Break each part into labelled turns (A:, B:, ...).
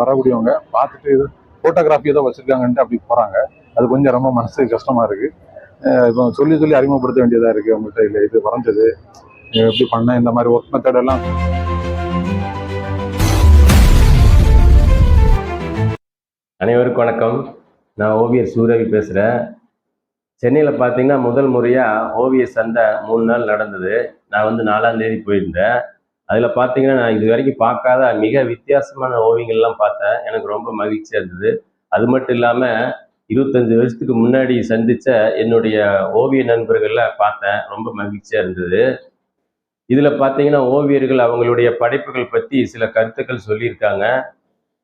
A: வரக்கூடியவங்க பார்த்துட்டு இது ஃபோட்டோகிராஃபி ஏதோ வச்சுருக்காங்கன்ட்டு அப்படி போகிறாங்க அது கொஞ்சம் ரொம்ப மனசுக்கு கஷ்டமாக இருக்குது இப்போ சொல்லி சொல்லி அறிமுகப்படுத்த வேண்டியதாக இருக்குது அவங்கள்ட்ட. இல்லை இது வரைஞ்சது. எப்படி பண்ண? இந்த மாதிரி ஒர்க் மெத்தட் எல்லாம்.
B: அனைவருக்கும் வணக்கம். நான் ஓவியர் சூரவி பேசுகிறேன் சென்னையில் பார்த்தீங்கன்னா முதல் முறையாக ஓவிய சந்தை மூணு நாள் நடந்தது. நான் வந்து நாலாம் தேதி போயிருந்தேன். அதில் பார்த்தீங்கன்னா நான் இது வரைக்கும் பார்க்காத மிக வித்தியாசமான ஓவியங்கள்லாம் பார்த்தேன். எனக்கு ரொம்ப மகிழ்ச்சியாக இருந்தது. அது மட்டும் இல்லாமல் இருபத்தஞ்சு வருஷத்துக்கு முன்னாடி சந்தித்த என்னுடைய ஓவிய நண்பர்களை பார்த்தேன். ரொம்ப மகிழ்ச்சியாக இருந்தது. இதில் பார்த்தீங்கன்னா ஓவியர்கள் அவங்களுடைய படைப்புகள் பற்றி சில கருத்துக்கள் சொல்லியிருக்காங்க.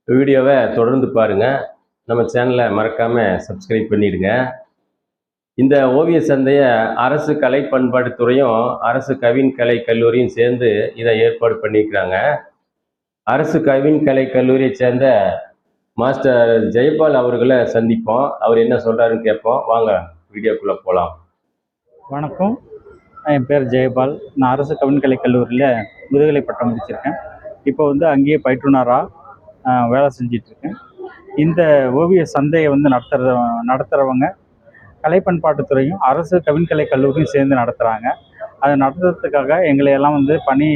B: வீடியோவை தொடர்ந்து பாருங்க. நம்ம சேனலை மறக்காமல் சப்ஸ்கிரைப் பண்ணிடுங்க. இந்த ஓவிய சந்தையை அரசு கலை பண்பாட்டுத்துறையும் அரசு கவின் கலை கல்லூரியும் சேர்ந்து இதை ஏற்பாடு பண்ணியிருக்கிறாங்க. அரசு கவின் கலை கல்லூரியை சேர்ந்த மாஸ்டர் ஜெயபால் அவர்களை சந்திப்போம். அவர் என்ன சொல்கிறாருன்னு கேட்போம். வாங்க வீடியோக்குள்ளே போகலாம்
C: வணக்கம். என் பேர் ஜெயபால். நான் அரசு கவின்கலை கல்லூரியில் முதுகலை பட்டம் முடிச்சிருக்கேன். இப்போ வந்து அங்கேயே பயிற்றுனராக வேலை செஞ்சிட்ருக்கேன் இந்த ஓவிய சந்தையை வந்து நடத்துகிற நடத்துகிறவங்க கலை பண்பாட்டுத்துறையும் அரசு கவின்கலை கல்லூரியும் சேர்ந்து நடத்துகிறாங்க அதை நடத்துறதுக்காக எங்களை எல்லாம் வந்து பணி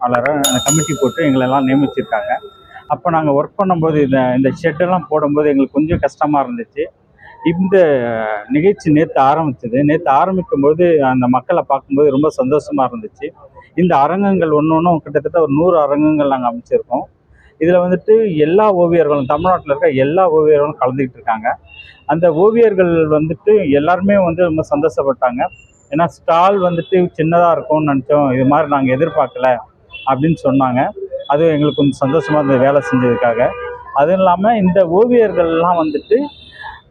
C: பணியாளராக கமிட்டி போட்டு எங்களை எல்லாம் நியமிச்சிருக்காங்க. அப்போ நாங்கள் ஒர்க் பண்ணும்போது இந்த இந்த ஷெட்டெல்லாம் போடும்போது எங்களுக்கு கொஞ்சம் கஷ்டமாக இருந்துச்சு. இந்த நிகழ்ச்சி நேற்று ஆரம்பிச்சது. நேற்று ஆரம்பிக்கும் போது அந்த மக்களை பார்க்கும்போது ரொம்ப சந்தோஷமாக இருந்துச்சு. இந்த அரங்கங்கள் ஒன்று ஒன்றும் கிட்டத்தட்ட ஒரு நூறு அரங்கங்கள் நாங்கள் அமைச்சிருக்கோம். இதில் வந்துட்டு எல்லா ஓவியர்களும் தமிழ்நாட்டில் இருக்க எல்லா ஓவியர்களும் கலந்துக்கிட்டு இருக்காங்க. அந்த ஓவியர்கள் வந்துட்டு எல்லாருமே வந்து ரொம்ப சந்தோஷப்பட்டாங்க. ஏன்னா ஸ்டால் வந்துட்டு சின்னதாக இருக்கும்னு நினச்சோம். இது மாதிரி நாங்கள் எதிர்பார்க்கல அப்படின்னு சொன்னாங்க. அது எங்களுக்கு கொஞ்சம் சந்தோஷமாக இருந்தது வேலை செஞ்சதுக்காக. அதுவும் இல்லாமல் இந்த ஓவியர்கள்லாம் வந்துட்டு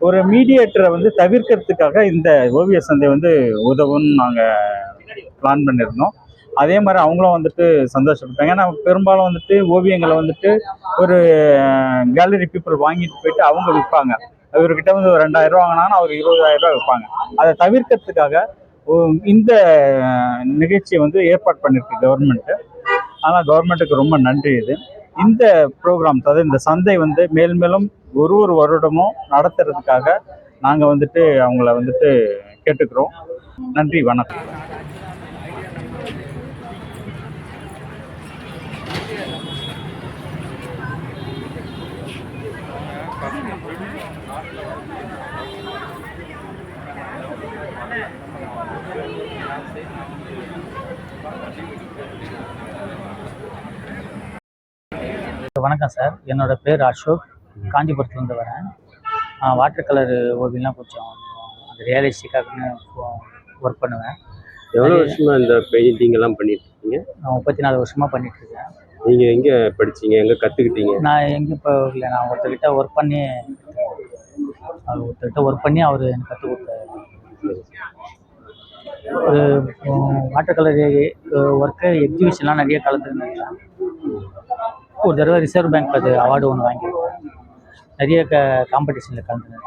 C: ஒரு மீடியேட்டரை வந்து தவிர்க்கிறதுக்காக இந்த ஓவிய சந்தை வந்து உதவும்னு நாங்கள் பிளான் பண்ணியிருந்தோம் அதே மாதிரி அவங்களும் வந்துட்டு சந்தோஷப்பட்டாங்க. ஏன்னா பெரும்பாலும் வந்துட்டு ஓவியங்களை வந்துட்டு ஒரு கேலரி பீப்புள் வாங்கிட்டு போயிட்டு அவங்க விற்பாங்க. அவர்கிட்ட வந்து ஒரு ரெண்டாயிரம் ரூபா வாங்கினாங்கன்னா அவர் இருபதாயிரம் ரூபா விற்பாங்க. அதை தவிர்க்கிறதுக்காக இந்த நிகழ்ச்சியை வந்து ஏற்பாடு பண்ணியிருக்கு கவர்மெண்ட்டு ஆனால் கவர்மெண்ட்டுக்கு ரொம்ப நன்றி இது. இந்த ப்ரோக்ராம் அதாவது இந்த சந்தை வந்து மேல் மேலும் ஒரு ஒரு வருடமும் நடத்துறதுக்காக நாங்கள் வந்துட்டு அவங்கள வந்துட்டு கேட்டுக்கிறோம். நன்றி வணக்கம்.
D: வணக்கம் சார். என்னோட பேர் அசோக். காஞ்சிபுரத்துலேருந்து வரேன். வாட்டர் கலர் ஓவியம்லாம் கொஞ்சம் அந்த ரியலிஸ்டிக்காக ஒர்க் பண்ணுவேன்.
B: எவ்வளோ வருஷமா இந்த பெயிண்டிங் எல்லாம் பண்ணிட்டு இருக்கீங்க?
D: நான் முப்பத்தி நாலு வருஷமாக பண்ணிட்டு இருக்கேன்.
B: நீங்க எங்க படிச்சீங்க? எங்க கத்துக்கிட்டீங்க?
D: நான் எங்கே இப்போ இல்லை நான் ஒருத்தர்கிட்ட ஒர்க் பண்ணி அவர் ஒருத்தர்கிட்ட ஒர்க் பண்ணி அவர் எனக்கு கற்றுக் கொடுத்தாரு. ஒரு வாட்டர் கலர் ஒர்க்கு எக்ஸிபிஷன்லாம் நிறைய கலந்துருந்தேன். ஒரு தடவை ரிசர்வ் பேங்க் அது அவார்டு ஒன்று வாங்கியிருக்கேன் நிறைய க காம்படிஷனில் கலந்துனேன்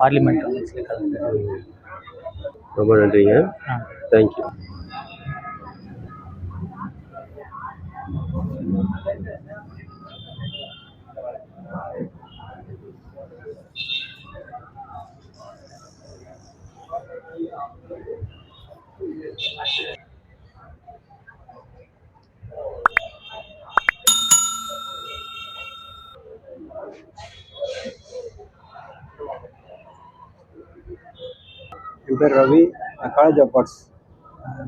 D: பார்லிமெண்ட் கலந்துனேன்
B: ரொம்ப நன்றிங்க.
D: ஆ.
B: தேங்க்யூ
E: என் பேர் ரவி நான் காலேஜ் ஆஃப் ஆர்ட்ஸ்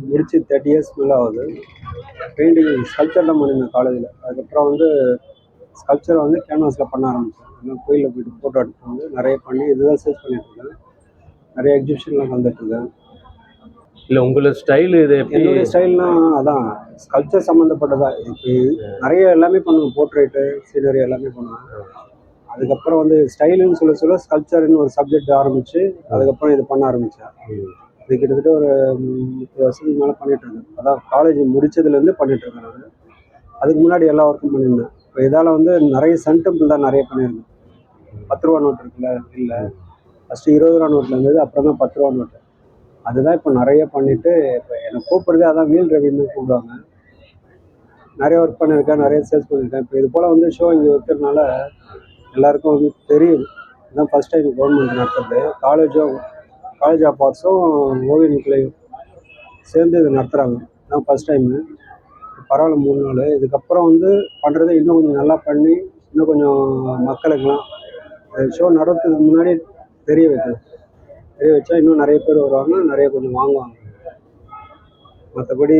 E: முடிச்சு தேர்ட்டி இயர்ஸ் மேலே ஆகுது. பெயிண்டிங் ஸ்கல்ச்சர்லாம் பண்ணியிருந்தேன் காலேஜில் அதுக்கப்புறம் வந்து ஸ்கல்ச்சரை வந்து கேன்வாஸில் பண்ண ஆரம்பித்தேன் எல்லாம் கோயிலில் போயிட்டு ஃபோட்டோ எடுத்துட்டு வந்து நிறைய பண்ணி இதுதான் சேல்ஸ் பண்ணிட்டுருக்கேன் நிறைய எக்ஸிபிஷன்லாம் கலந்துட்டுருக்கேன்
B: இல்ல உங்களோட ஸ்டைல் இது எப்படி?
E: என்னுடைய ஸ்டைல்னா அதான் ஸ்கல்ச்சர் சம்மந்தப்பட்டதா இப்போ நிறைய எல்லாமே பண்ணுவேன். போர்ட்ரேட்டு சீனரி எல்லாமே பண்ணுவேன். அதுக்கப்புறம் வந்து ஸ்டைலுன்னு சொல்ல சொல்ல ஸ்கல்ச்சர்னு ஒரு சப்ஜெக்ட் ஆரம்பிச்சு அதுக்கப்புறம் இது பண்ண ஆரம்பித்தேன் இது கிட்டத்தட்ட ஒரு முப்பது வருஷத்துக்கு மேலே பண்ணிட்டு இருக்கேன். அதான் காலேஜ் முடிச்சதுலேருந்து பண்ணிட்டு இருக்கேன் நான். அதுக்கு முன்னாடி எல்லா ஒர்க்கும் பண்ணியிருந்தேன். இப்போ இதால் வந்து நிறைய சென்டம்பிள் தான் நிறைய பண்ணியிருந்தேன். பத்து ரூபா நோட் இருக்குல்ல? இல்லை. ஃபஸ்ட்டு இருபது ரூபா நோட்டில் இருந்தது அப்புறம் தான் பத்து ரூபா நோட்டு அதுதான் இப்போ நிறைய பண்ணிட்டு இப்போ என்னை கூப்பிட்றதே அதான் வீல் ரவின்னு கூப்பிடுவாங்க. நிறைய ஒர்க் பண்ணியிருக்கேன் நிறைய சேல்ஸ் பண்ணியிருக்கேன். இப்போ இது போல் வந்து ஷோ இங்கே வைக்கிறதுனால எல்லாருக்கும் வந்து தெரியுது. இதுதான் ஃபஸ்ட் டைம் கவர்மெண்ட் நடத்துறது. காலேஜும் காலேஜ் ஆஃப் ஆர்ட்ஸும் ஓவியன் கிளையும் சேர்ந்து இது நடத்துகிறாங்க இதுதான் ஃபஸ்ட் டைமு பரவாயில்ல மூணு நாள். இதுக்கப்புறம் வந்து பண்ணுறதை இன்னும் கொஞ்சம் நல்லா பண்ணி இன்னும் கொஞ்சம் மக்களுக்கெல்லாம் ஷோ நடத்துறதுக்கு முன்னாடி தெரிய வைக்கணும் தெரிய வச்சா இன்னும் நிறைய பேர் வருவாங்க நிறைய கொஞ்சம் வாங்குவாங்க. மற்றபடி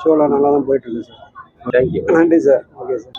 E: ஷோலாம் நல்லா தான் போயிட்டு இருக்கு சார்
B: தேங்க்யூ
E: நன்றி சார் ஓகே சார்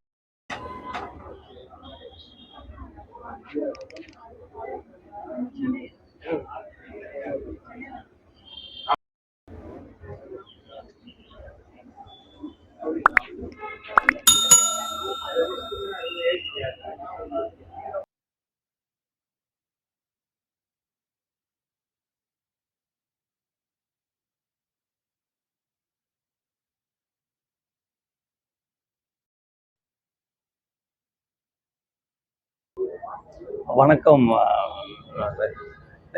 F: வணக்கம்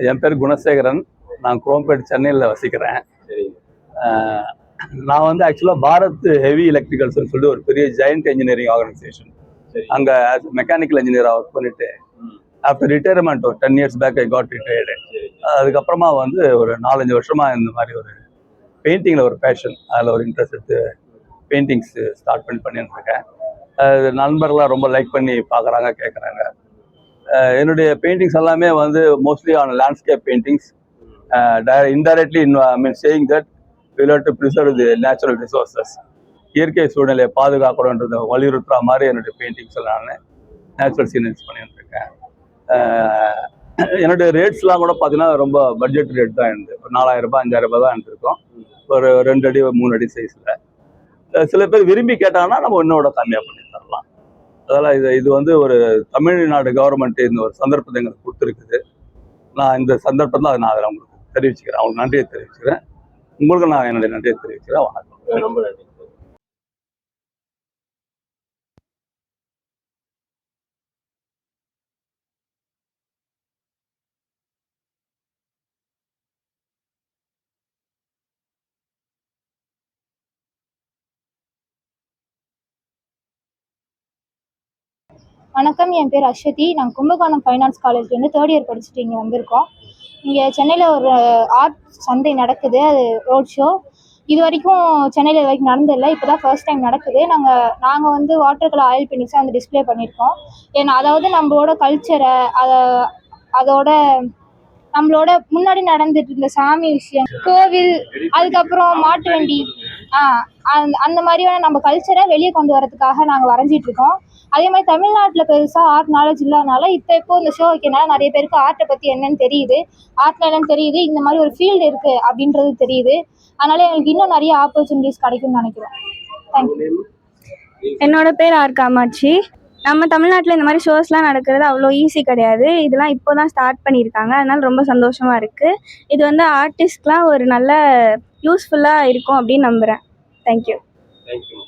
F: என் பேர் குணசேகரன். நான் குரோம்பேட் சென்னையில் வசிக்கிறேன். நான் வந்து ஆக்சுவலாக பாரத் ஹெவி எலக்ட்ரிக்கல்ஸ்னு சொல்லிட்டு ஒரு பெரிய ஜெயண்ட் இன்ஜினியரிங் ஆர்கனைசேஷன் அங்கே மெக்கானிக்கல் இன்ஜினியராக ஒர்க் பண்ணிட்டு ஆஃப்டர் ரிட்டையர்மெண்ட் ஒரு ten years back I got retired அதுக்கப்புறமா வந்து ஒரு நாலஞ்சு வருஷமா இந்த மாதிரி ஒரு பெயிண்டிங்கில் ஒரு பேஷன் அதில் ஒரு இன்ட்ரெஸ்ட் எடுத்து பெயிண்டிங்ஸ் ஸ்டார்ட் பண்ணி பண்ணிட்டு இருக்கேன். அது நண்பர்கள்லாம் ரொம்ப லைக் பண்ணி பார்க்குறாங்க கேட்குறாங்க என்னுடைய பெயிண்டிங்ஸ் எல்லாமே வந்து mostly on landscape paintings indirectly I mean saying that will to preserve the natural resources இயற்கை சூழ்நிலையை பாதுகாக்கணுன்றத வலியுறுத்துற மாதிரி என்னுடைய பெயிண்டிங்ஸ் நான் நேச்சுரல் சீனரிஸ் பண்ணிட்டு இருக்கேன் என்னுடைய ரேட்ஸ்லாம் கூட பார்த்தீங்கன்னா ரொம்ப பட்ஜெட் ரேட் தான் இருந்து ஒரு நாலாயிரம் ரூபாய் அஞ்சாயிரம் ரூபாய் தான் இருந்திருக்கும். ஒரு ரெண்டு அடி மூணு அடி சைஸில் சில பேர் விரும்பி கேட்டாங்கன்னா நம்ம இன்னோட கம்மியாக பண்ணி அதனால் இது இது வந்து ஒரு தமிழ்நாடு கவர்மெண்ட் இந்த ஒரு சந்தர்ப்பத்தை எங்களுக்கு கொடுத்துருக்குது. நான் இந்த சந்தர்ப்பத்தில் அதை நான் அதில் உங்களுக்கு தெரிவிச்சுக்கிறேன். அவங்களுக்கு நன்றியை தெரிவிச்சுக்கிறேன். உங்களுக்கு நான் என்னுடைய நன்றியை தெரிவிச்சுக்கிறேன். வணக்கம்.
B: ரொம்ப நன்றி.
G: வணக்கம் என் பேர் அஸ்வதி. நாங்கள் கும்பகோணம் ஃபைனான்ஸ் காலேஜ்லேருந்து தேர்ட் இயர் படிச்சுட்டு இங்கே வந்திருக்கோம். இங்கே சென்னையில் ஒரு uh, ஆர்ட் சந்தை நடக்குது. அது ரோட் ஷோ இது வரைக்கும் சென்னையில் இது வரைக்கும் நடந்ததில்லை. இப்போ தான் ஃபர்ஸ்ட் டைம் நடக்குது. நாங்கள் நாங்கள் வந்து வாட்டர் கலர் ஆயில் பெயிண்டிங்ஸை வந்து டிஸ்ப்ளே பண்ணியிருக்கோம். ஏன்னா அதாவது நம்மளோட கல்ச்சரை அதை அதோட நம்மளோட முன்னாடி நடந்துட்டு இருந்த சாமி விஷயம் கோவில் அதுக்கப்புறம் மாட்டு வண்டி ஆ அந்த அந்த மாதிரியான நம்ம கல்ச்சரை வெளியே கொண்டு வரதுக்காக நாங்கள் வரைஞ்சிட்டு இருக்கோம். அதே மாதிரி தமிழ்நாட்டில் பெருசாக ஆர்ட் நாலேஜ் இல்லாதனால இப்போ இப்போ இந்த ஷோ வைக்கிறனால நிறைய பேருக்கு ஆர்ட்டை பற்றி என்னன்னு தெரியுது. ஆர்ட்ல என்னன்னு தெரியுது. இந்த மாதிரி ஒரு ஃபீல்டு இருக்குது அப்படின்றது தெரியுது. அதனால எங்களுக்கு இன்னும் நிறைய ஆப்பர்ச்சுனிட்டிஸ் கிடைக்கும்னு நினைக்கிறோம் தேங்க்யூ
H: என்னோட பேர் ஆர் காமாட்சி. நம்ம தமிழ்நாட்டில் இந்த மாதிரி ஷோஸ்லாம் நடக்கிறது அவ்வளோ ஈஸி கிடையாது. இதெல்லாம் இப்போ தான் ஸ்டார்ட் பண்ணியிருக்காங்க. அதனால ரொம்ப சந்தோஷமாக இருக்குது இது வந்து ஆர்டிஸ்ட்லாம் ஒரு நல்ல யூஸ்ஃபுல்லாக இருக்கும் அப்படின்னு நம்புகிறேன் தேங்க்யூ
B: தேங்க்யூ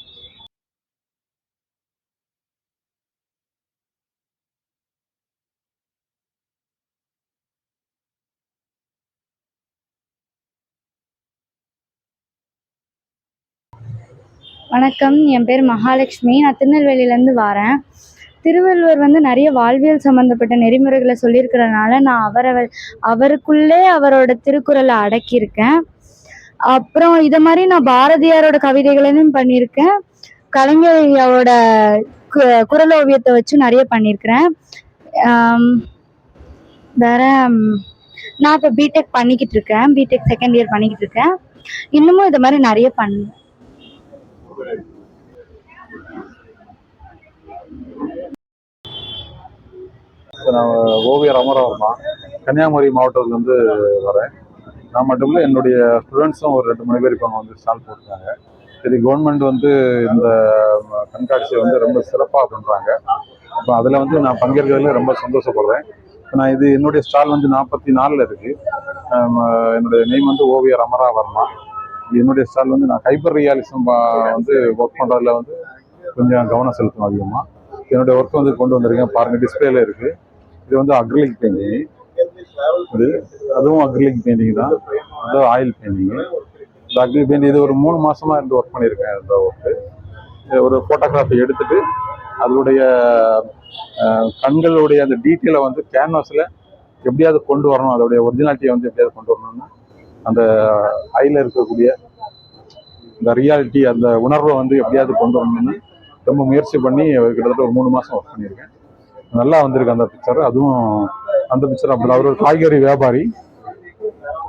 I: வணக்கம். என் பேர் மகாலட்சுமி. நான் திருநெல்வேலியிலேருந்து வரேன். திருவள்ளுவர் வந்து நிறைய வாழ்வியல் சம்மந்தப்பட்ட நெறிமுறைகளை சொல்லியிருக்கிறனால நான் அவரை அவருக்குள்ளே அவரோட திருக்குறளை அடக்கியிருக்கேன். அப்புறம் இதை மாதிரி நான் பாரதியாரோட கவிதைகளையும் பண்ணியிருக்கேன். கலைஞர் ஐயாவோட கு- ஓவியத்தை வச்சு நிறைய பண்ணியிருக்கிறேன். வேற நான் இப்போ பிடெக் பண்ணிக்கிட்டு இருக்கேன். பிடெக் செகண்ட் இயர் பண்ணிக்கிட்டு இருக்கேன். இன்னமும் இது மாதிரி நிறைய பண்ணேன்
A: நான் ஓவியர் அமரவர்மா கன்னியாகுமரி மாவட்டத்துலேருந்து வரேன். நான் மட்டும் இல்லை என்னுடைய ஸ்டூடெண்ட்ஸும் ஒரு ரெண்டு மணி பேர் இப்போ வந்து ஸ்டால் போட்டிருக்காங்க. சரி கவர்மெண்ட் வந்து இந்த கண்காட்சியை வந்து ரொம்ப சிறப்பாக பண்ணுறாங்க அப்போ அதில் வந்து நான் பங்கேற்கிறதுல ரொம்ப சந்தோஷப்படுறேன். நான் இது என்னுடைய ஸ்டால் வந்து நாற்பத்தி நாலில் இருக்குது என்னுடைய நேம் வந்து ஓவியர் அமராவர்மா இது என்னுடைய ஸ்டால் வந்து நான் ஹைப்பர் ரியாலிசம் வந்து ஒர்க் பண்ணுறதுல வந்து கொஞ்சம் கவனம் செலுத்தணும் அதிகமாக என்னுடைய ஒர்க் வந்து கொண்டு வந்திருக்கேன். பாருங்கள் டிஸ்பிளேல இருக்குது இது வந்து அக்ரிலிக் பெயிண்டிங் இது அதுவும் அக்ரிலிக் பெயிண்டிங் தான். அது ஆயில் பெயிண்டிங் இந்த அக்ரிலிக் பெயிண்டிங் இது ஒரு மூணு மாதமாக இருந்து ஒர்க் பண்ணியிருக்கேன் இந்த ஒர்க்கு ஒரு ஃபோட்டோகிராஃபி எடுத்துட்டு அதனுடைய கண்களுடைய அந்த டீட்டெயிலை வந்து கேன்வாஸில் எப்படியாவது கொண்டு வரணும். அதோடைய ஒரிஜினாலிட்டியை வந்து எப்படியாவது கொண்டு வரணும்னா அந்த ஐயில் இருக்கக்கூடிய இந்த ரியாலிட்டி அந்த உணர்வை வந்து எப்படியாவது கொண்டு வரணும்னு ரொம்ப முயற்சி பண்ணி கிட்டத்தட்ட ஒரு மூணு மாதம் ஒர்க் பண்ணியிருக்கேன். நல்லா வந்திருக்கு அந்த பிக்சர் அதுவும் அந்த பிக்சர் அப்படி அவர் ஒரு காய்கறி வியாபாரி.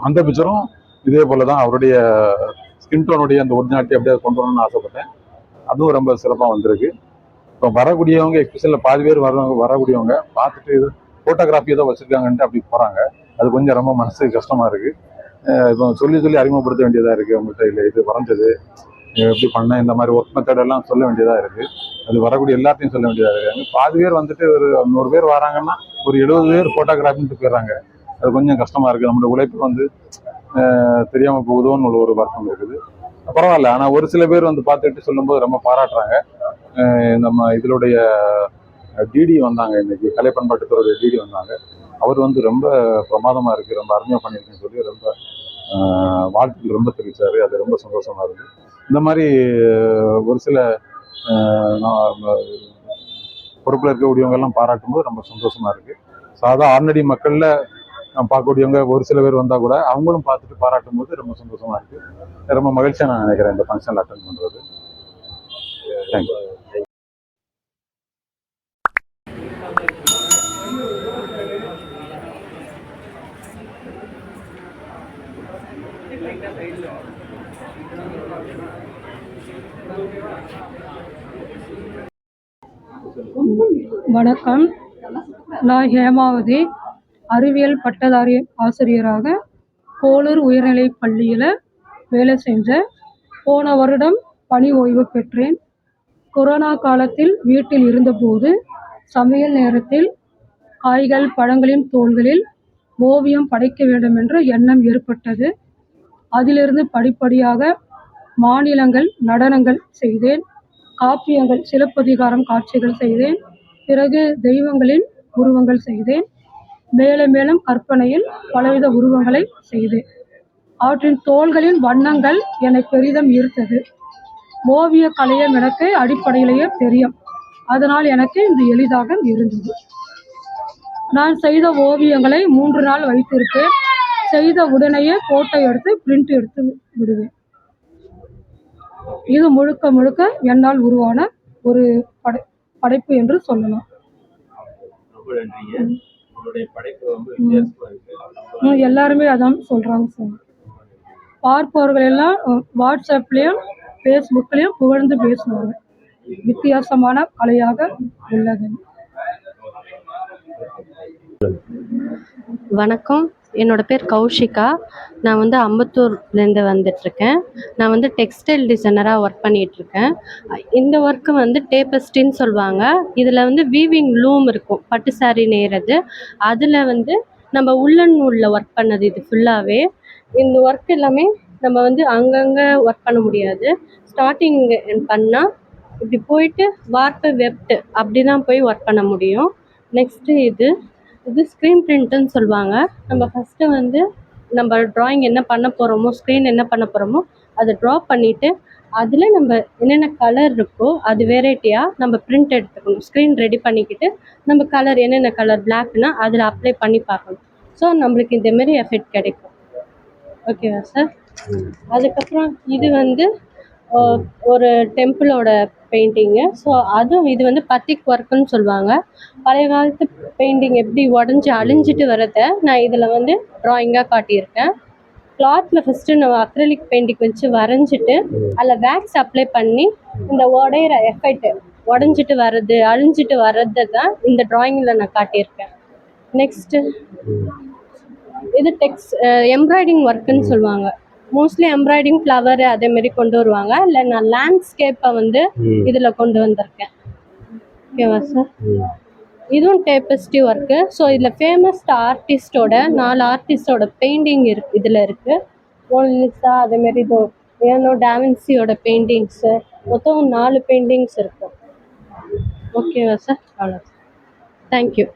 A: அந்த பிக்சரும் இதே போல தான் அவருடைய ஸ்கின் டோனுடைய அந்த ஒரிஜினாலிட்டி அப்படியே கொண்டு வரணும்னு ஆசைப்பட்டேன். அதுவும் ரொம்ப சிறப்பாக வந்திருக்கு. இப்போ வரக்கூடியவங்க எக்ஸ்பெஷலில் பாதி பேர் வரவங்க வரக்கூடியவங்க பார்த்துட்டு இது ஃபோட்டோகிராஃபி ஏதோ வச்சுருக்காங்கன்ட்டு அப்படி போகிறாங்க அது கொஞ்சம் ரொம்ப மனசுக்கு கஷ்டமாக இருக்குது இப்போ சொல்லி சொல்லி அறிமுகப்படுத்த வேண்டியதாக இருக்குது உங்கள்கிட்ட. இல்லை இது வரைஞ்சது. எப்படி பண்ண இந்த மாதிரி ஒர்க் மெத்தட் எல்லாம் சொல்ல வேண்டியதாக இருக்குது அது வரக்கூடிய எல்லாத்தையும் சொல்ல வேண்டியதாக இருக்குது பாதி பேர் வந்துட்டு ஒரு நூறு பேர் வராங்கன்னா ஒரு எழுபது பேர் ஃபோட்டோகிராஃபின்ட்டு போயிடுறாங்க அது கொஞ்சம் கஷ்டமாக இருக்குது நம்மளோட உழைப்பு வந்து தெரியாமல் போகுதோன்னு உள்ள ஒரு வருத்தம் இருக்குது. பரவாயில்ல. ஆனால் ஒரு சில பேர் வந்து பார்த்துட்டு சொல்லும்போது ரொம்ப பாராட்டுறாங்க. நம்ம இதனுடைய டிடி வந்தாங்க இன்னைக்கு. கலை பண்பாட்டுத்துறையுடைய டிடி வந்தாங்க. அவர் வந்து ரொம்ப பிரமாதமாக இருக்குது ரொம்ப அருமையாக பண்ணியிருக்குன்னு சொல்லி ரொம்ப வாழ்த்துக்கள் ரொம்ப தெரிவித்தார் அது ரொம்ப சந்தோஷமாக இருக்குது இந்த மாதிரி ஒரு சில நான் பொறுப்பில் இருக்கக்கூடியவங்கெல்லாம் பாராட்டும்போது பாராட்டும் போது ரொம்ப சந்தோஷமாக இருக்குது சாதா ஆர்டினரி மக்களில் பார்க்கக்கூடியவங்க ஒரு சில பேர் வந்தால் கூட அவங்களும் பார்த்துட்டு பாராட்டும் போது ரொம்ப சந்தோஷமாக இருக்குது ரொம்ப மகிழ்ச்சியாக நான் நினைக்கிறேன் இந்த ஃபங்க்ஷனில் அட்டன் பண்ணுறது தேங்க்யூ
J: வணக்கம். நான் ஹேமாவதி அறிவியல் பட்டதாரி ஆசிரியராக கோளூர் உயர்நிலைப் பள்ளியில் வேலை செஞ்சேன் போன வருடம் பணி ஓய்வு பெற்றேன். கொரோனா காலத்தில் வீட்டில் இருந்தபோது சமையல் நேரத்தில் காய்கள் பழங்களின் தோள்களில் ஓவியம் படைக்க வேண்டும் என்ற எண்ணம் ஏற்பட்டது. அதிலிருந்து படிப்படியாக மாநிலங்கள் நடனங்கள் செய்தேன். காப்பியங்கள் சிலப்பதிகாரம் காட்சிகள் செய்தேன். பிறகு தெய்வங்களின் உருவங்கள் செய்தேன். மேலும் மேலும் கற்பனையில் பலவித உருவங்களை செய்தேன். அவற்றின் தோள்களின் வண்ணங்கள் என்னை பெரிதும் ஈர்த்தது ஓவிய கலையம் எனக்கு அடிப்படையிலேயே தெரியும். அதனால் எனக்கு இது எளிதாக இருந்தது. நான் செய்த ஓவியங்களை மூன்று நாள் வைத்திருப்பேன். செய்த உடனேயே ஃபோட்டோ எடுத்து பிரிண்ட் எடுத்து விடுவேன். இது முழுக்க முழுக்க என்னால் உருவான ஒரு படை படைப்பு என்று சொல்லலாம் எல்லாருமே அதான் சொல்கிறாங்க சார். பார்ப்பவர்கள் எல்லாம் வாட்ஸ்அப்லேயும் ஃபேஸ்புக்லேயும் புகழ்ந்து பேசுவாங்க. வித்தியாசமான கலையாக உள்ளது.
K: வணக்கம். என்னோடய பேர் கௌஷிகா. நான் வந்து அம்பத்தூர்லேருந்து வந்துட்டுருக்கேன். நான் வந்து டெக்ஸ்டைல் டிசைனராக ஒர்க் பண்ணிகிட்ருக்கேன் இந்த ஒர்க்கு வந்து டேபஸ்டின்னு சொல்லுவாங்க. இதில் வந்து வீவிங் லூம் இருக்கும். பட்டு saree நெய்கிறது அதில் வந்து நம்ம உள்ளன் நூலில் ஒர்க் பண்ணது இது ஃபுல்லாகவே இந்த ஒர்க் எல்லாமே நம்ம வந்து அங்கங்கே ஒர்க் பண்ண முடியாது. ஸ்டார்டிங் பண்ணால் இப்படி போயிட்டு வார்ப்பு வெப்ட்டு அப்படி தான் போய் ஒர்க் பண்ண முடியும். நெக்ஸ்ட்டு இது இது ஸ்க்ரீன் பிரிண்ட்டுன்னு சொல்லுவாங்க. நம்ம ஃபஸ்ட்டு வந்து நம்ம ட்ராயிங் என்ன பண்ண போகிறோமோ ஸ்க்ரீன் என்ன பண்ண போகிறோமோ அதை ட்ரா பண்ணிவிட்டு அதில் நம்ம என்னென்ன கலர் இருக்கோ அது வெரைட்டியாக நம்ம பிரிண்ட் எடுத்துக்கணும். ஸ்க்ரீன் ரெடி பண்ணிக்கிட்டு நம்ம கலர் என்னென்ன கலர் பிளாக்னா அதில் அப்ளை பண்ணி பார்க்கணும். ஸோ நம்மளுக்கு இந்த மாதிரி எஃபெக்ட் கிடைக்கும். ஓகேவா சார் அதுக்கப்புறம் இது வந்து ஒரு டெம்பிளோட பெயிண்டிங்கு. ஸோ அதுவும் இது வந்து பத்திக் ஒர்க்குன்னு சொல்லுவாங்க. பழைய காலத்து பெயிண்டிங் எப்படி உடஞ்சி அழிஞ்சிட்டு வரதை நான் இதில் வந்து ட்ராயிங்காக காட்டியிருக்கேன். கிளாத்தில் ஃபஸ்ட்டு நம்ம அக்ரலிக் பெயிண்டிங் வச்சு வரைஞ்சிட்டு அதில் வேக்ஸ் அப்ளை பண்ணி இந்த உடையிற எஃபெக்ட் உடஞ்சிட்டு வர்றது அழிஞ்சிட்டு வர்றது தான் இந்த ட்ராயிங்கில் நான் காட்டியிருக்கேன். நெக்ஸ்ட்டு இது டெக்ஸ் எம்ப்ராய்டிங் ஒர்க்குன்னு சொல்லுவாங்க. மோஸ்ட்லி எம்ப்ராய்டிங் ஃப்ளவர் அதே மாதிரி கொண்டு வருவாங்க. இல்லை நான் லேண்ட்ஸ்கேப்பை வந்து இதில் கொண்டு வந்திருக்கேன். ஓகேவா சார் இதுவும் டேப்பஸ்டி ஒர்க்கு ஸோ இதில் ஃபேமஸ் ஆர்டிஸ்டோட நாலு ஆர்டிஸ்டோட பெயிண்டிங் இருக்கு இதில் இருக்குது மோனிலிசா அதேமாரி இதோ ஏனோ டாவின்சியோட பெயிண்டிங்ஸு மொத்தம் நாலு பெயிண்டிங்ஸ் இருக்கும் ஓகேவா சார் அவ்வளோ தேங்க்யூ